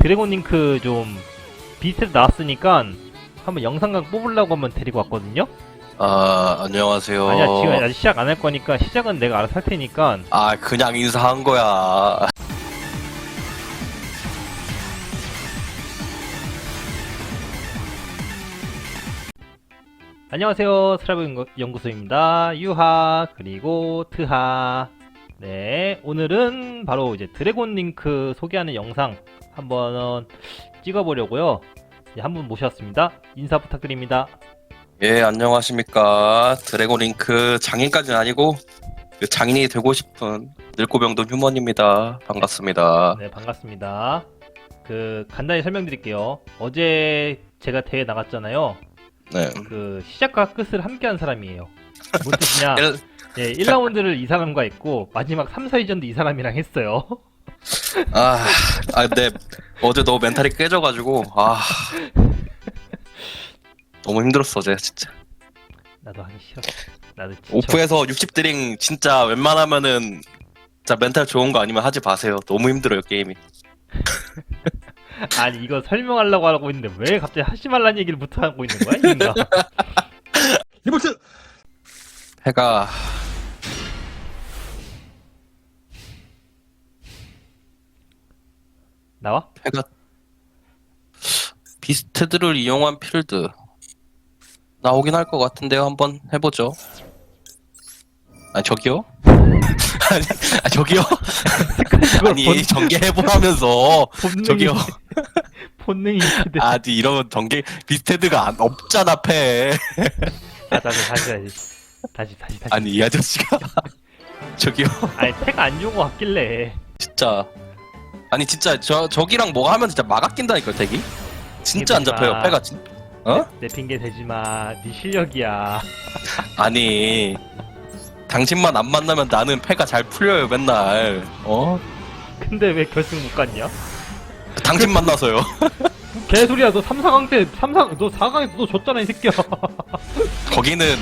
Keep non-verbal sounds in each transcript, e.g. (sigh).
드래곤 링크 좀 비슷해서 나왔으니까 한번 영상각 뽑으려고 한번 데리고 왔거든요. 아, 안녕하세요. 아니야 지금 아직 시작 안 할 거니까 시작은 내가 알아서 할 테니까 아, 그냥 인사한 거야. 안녕하세요 스라브 연구- 연구소입니다. 유하 그리고 트하 네 오늘은 바로 이제 드래곤 링크 소개하는 영상 한번 찍어보려고요. 한 분 모셨습니다. 인사 부탁드립니다. 예, 안녕하십니까. 드래곤링크 장인까지는 아니고, 그 장인이 되고 싶은 늙고병도 휴먼입니다. 반갑습니다. 네, 반갑습니다. 그 간단히 설명드릴게요. 어제 제가 대회 나갔잖아요. 네. 그 시작과 끝을 함께한 사람이에요. 뭔 (laughs) 뜻이냐? 일- 네, 1라운드를 이 사람과 했고 마지막 3, 4위전도 이 사람이랑 했어요. (laughs) 아, 아, 근데 어제 너무 멘탈이 깨져가지고, 아. 너무 힘들었어, 어제, 진짜. 나도 하기 싫어. 나도 진짜. 오프에서 60 드링 진짜 웬만하면은, 진짜 멘탈 좋은 거 아니면 하지 마세요. 너무 힘들어요, 게임이. (laughs) 아니 이거 설명하려고 하고 있는데 왜 갑자기 하지 말란 얘기를 못 하고 있는 거야? 이 인간. 리볼트 (laughs) 해가 나와? 해가 비스테드를 이용한 필드 나오긴 할 것 같은데요. 한번 해보죠. 아 저기요? (laughs) 아니, 아 저기요? 그걸 아니 본- 전개 해보라면서 본능이 저기요? (laughs) 본능이 있는데. 아니 이러면 전개 비스테드가 안, 없잖아 패. 아, 다시 다시 다시 다시 다시 다시. 아니 이 아저씨가 (laughs) 저기요? 아니 태가 안 좋은 거 같길래. 진짜 아니 진짜 저 저기랑 뭐가 하면 진짜 막 아 낀다니까 대기. 진짜 안 잡혀요 아. 패가 진. 어? 내 핑계 대지 마. 네 실력이야. (laughs) 아니 당신만 안 만나면 나는 패가 잘 풀려요 맨날 어? 근데 왜 결승 못 갔냐? 당신 만나서요 (laughs) 개소리야. 너 3, 4강 때 3, 4, 너 4강에서 너 졌잖아 이 새끼야. (laughs) 거기는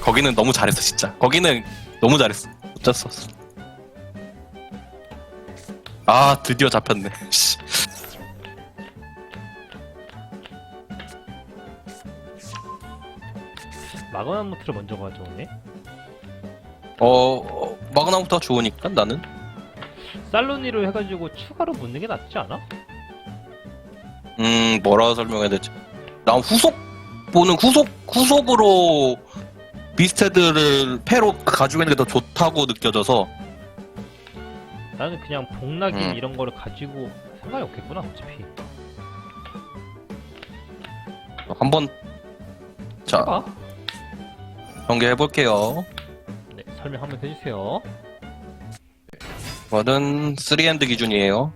거기는 너무 잘했어 진짜 거기는 너무 잘했어 어쩔 수 없어 아 드디어 잡혔네 (laughs) 씨. 노트를 먼저 가져오네. 어, 어 마그나부터 좋으니까 나는 살로니로 해가지고 추가로 묻는 게 낫지 않아? 음 뭐라 설명해야 되지 난 후속 보는 후속 후속으로 비스테드를 패로 가지고 있는 게 더 좋다고 느껴져서 나는 그냥 복락임 음. 이런 거를 가지고 상관이 없겠구나 어차피. 한번 자 해봐. 전개해 볼게요. 네, 설명 한번 해주세요. 이거는 3엔드 기준이에요.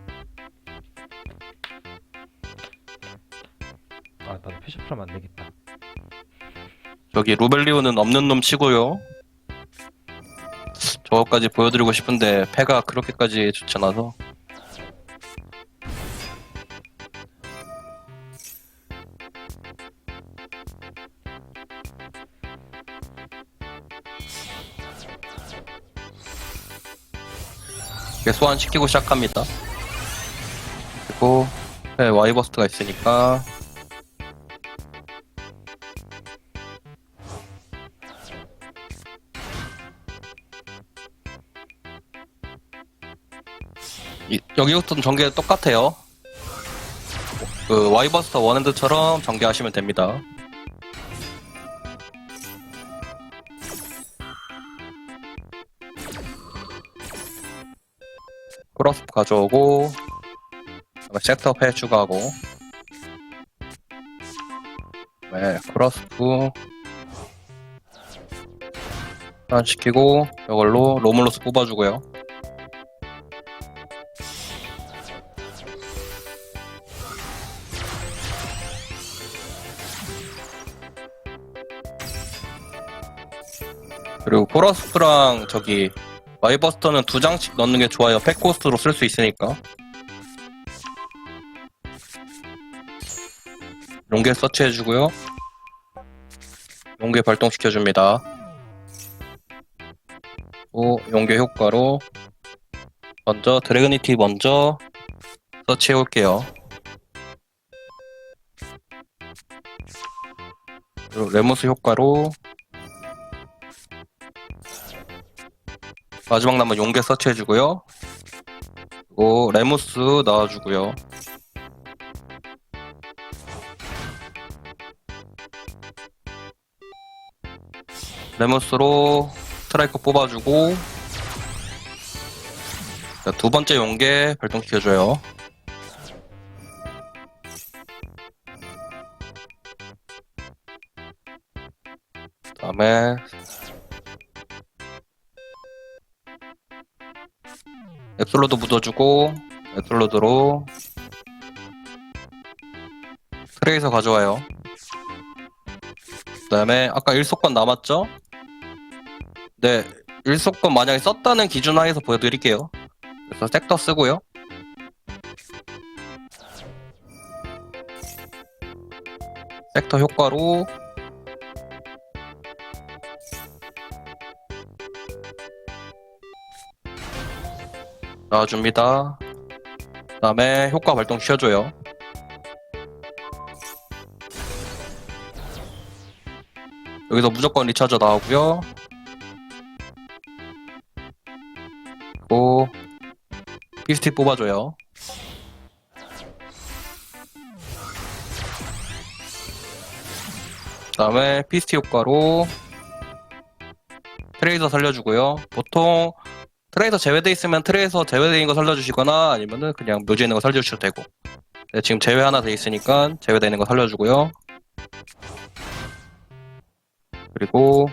아, 나도 패셔프하면 안 되겠다. 여기 루벨리오는 없는 놈 치고요. 저거까지 보여드리고 싶은데 패가 그렇게까지 좋지 않아서 이렇게 소환시키고 시작합니다. 그리고 네, 와이버스트가 있으니까 여기부터는 전개 똑같아요. 그 와이버스터 원핸드처럼 전개하시면 됩니다. 크로스 가져오고 셋업 해 추가하고 네 크로스프 시키고 이걸로 로물로스 뽑아주고요. 그리고 코러스프랑 저기 와이버스터는 두 장씩 넣는 게 좋아요. 팩코스트로 쓸 수 있으니까. 용계 서치해주고요. 용계 발동시켜줍니다. 또 용계 효과로 먼저 드래그니티 먼저 서치해올게요. 그리고 레모스 효과로 마지막 남은 용계 서치해주고요. 그리고 레모스 넣어주고요. 레모스로 스트라이커 뽑아주고 자, 두 번째 용계 발동시켜줘요. 다음에 앱솔로드 묻어주고 앱솔로드로 트레이서 가져와요. 그 다음에 아까 일속권 남았죠? 네, 일속권 만약에 썼다는 기준 하에서 보여드릴게요. 그래서 섹터 쓰고요. 섹터 효과로 나와줍니다. 그 다음에 효과 발동 쉬어줘요. 여기서 무조건 리차저 나오고요. 그리고 피스틱 뽑아줘요. 그 다음에 피스틱 효과로 트레이서 살려주고요. 보통 트레이서 제외돼 있으면 트레이서 제외돼 있는 거 살려주시거나 아니면은 그냥 묘지에 있는 거 살려주셔도 되고 네, 지금 제외 하나 돼 있으니까 제외돼 있는 거 살려주고요. 그리고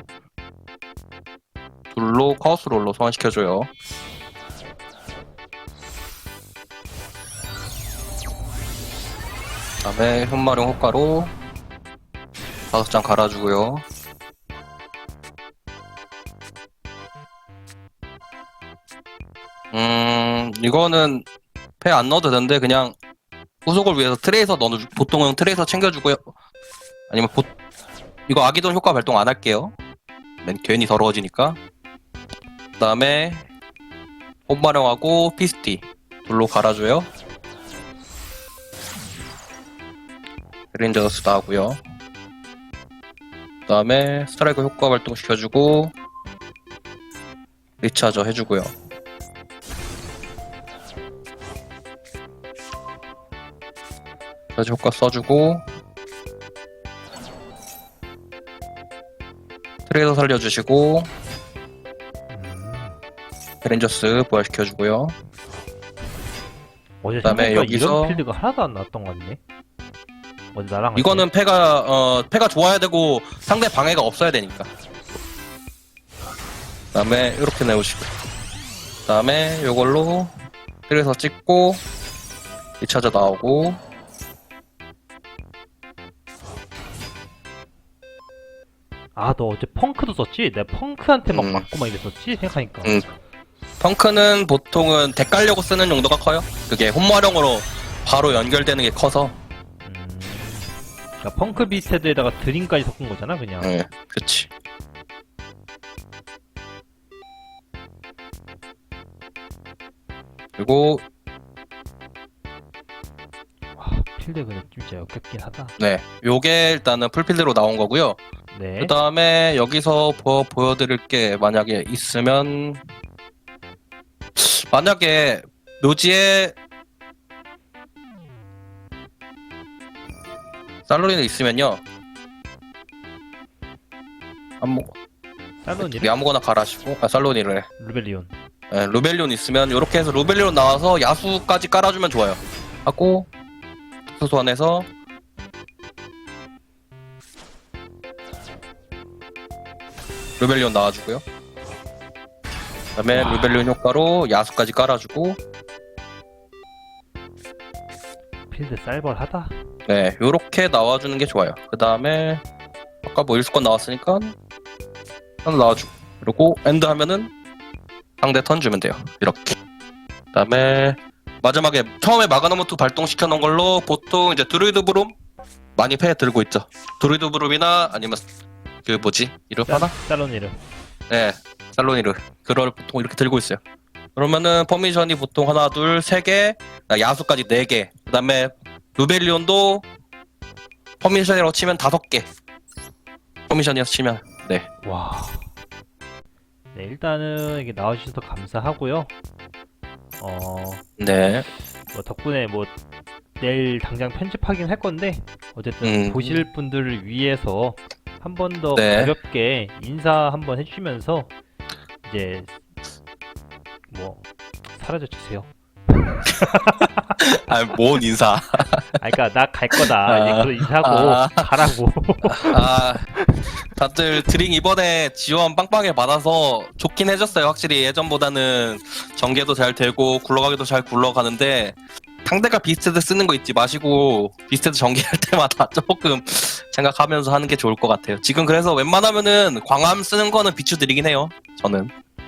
둘로 카오스 롤로 소환시켜줘요. 다음에 현마룡 효과로 다섯 장 갈아주고요. 음, 이거는 패 안 넣어도 되는데 그냥 후속을 위해서 트레이서 넣어 보통은 트레이서 챙겨주고요. 아니면 보, 이거 아기돈 효과 발동 안 할게요. 맨 괜히 더러워지니까. 그다음에 홈마령하고 피스티 둘로 갈아줘요. 그린저스 나오고요. 그다음에 스트라이크 효과 발동 시켜주고 리차저 해주고요. 리차저 효과 써주고 트레이더 살려주시고 음. 그랜저스 부활시켜주고요. 어제 그다음에 생각보다 여기서- 이런 필드가 하나도 안 나왔던 것 같네. 어제 나랑 할 이거는 패가 어 패가 좋아야 되고 상대 방해가 없어야 되니까. 그다음에 이렇게 내오시고. 그다음에 요걸로 그래서 찍고 2차저 나오고 아 너 어제 펑크도 썼지? 내가 펑크한테 막 음. 맞고 막 이랬었지 생각하니까. 음. 펑크는 보통은 덱 깔려고 쓰는 용도가 커요. 그게 홈마령으로 바로 연결되는 게 커서. 음. 그러니까 펑크 비스테드에다가 드림까지 섞은 거잖아 그냥. 예, 그치. 그리고 와 필드 그냥 진짜 역겹긴 하다. 네, 요게 일단은 풀필드로 나온 거고요. 네. 그 다음에 여기서 보, 보여드릴 게 만약에 있으면 만약에 묘지에 살로리는 있으면요 아무 살로니를 아무거나 갈아시고 아 살로니를 해. 루벨리온. 예, 루벨리온 있으면 이렇게 해서 루벨리온 나와서 야수까지 깔아주면 좋아요 하고 특수 소환해서 루벨리온 나와주고요 그다음에 와. 루벨리온 효과로 야수까지 깔아주고 필드 쌀벌하다. 네 요렇게 나와주는 게 좋아요 그 다음에 아까 뭐 일수권 나왔으니까 하나 나와주고 그리고 엔드 하면은 상대 턴 주면 돼요 이렇게 그 다음에 마지막에 처음에 마그너무트 발동시켜 놓은 걸로 보통 이제 드루이드 브룸 많이 패 들고 있죠 드루이드 브룸이나 아니면 그 뭐지 이름 하나? 살로니를. 네, 살로니르. 그걸 보통 이렇게 들고 있어요. 그러면은 퍼미션이 보통 하나, 둘, 세 개, 아, 야수까지 네 개. 그다음에 루벨리온도 퍼미션이라고 치면 다섯 개. 커미션이어서 치면 네. 와. 네, 일단은 이게 나와주셔서 감사하고요. 어, 네. 뭐 덕분에 뭐 내일 당장 편집하긴 할 건데 어쨌든 음. 보실 분들을 위해서 한 번 더 네. 가볍게 인사 한번 해주시면서 이제 뭐 사라져 주세요. (laughs) 아, 뭔 인사. 아, 그러니까 나 갈 거다. 이제 아. 그런 인사하고 아. 가라고. 아, 다들 드링 이번에 지원 빵빵하게 받아서 좋긴 해졌어요. 확실히 예전보다는 전개도 잘 되고 굴러가기도 잘 굴러가는데 상대가 비스트드 쓰는 거 잊지 마시고 비스트드 전개할 (laughs) 때마다 조금 생각하면서 하는 게 좋을 것 같아요. 지금 그래서 웬만하면은 광암 쓰는 거는 비추드리긴 해요. 저는.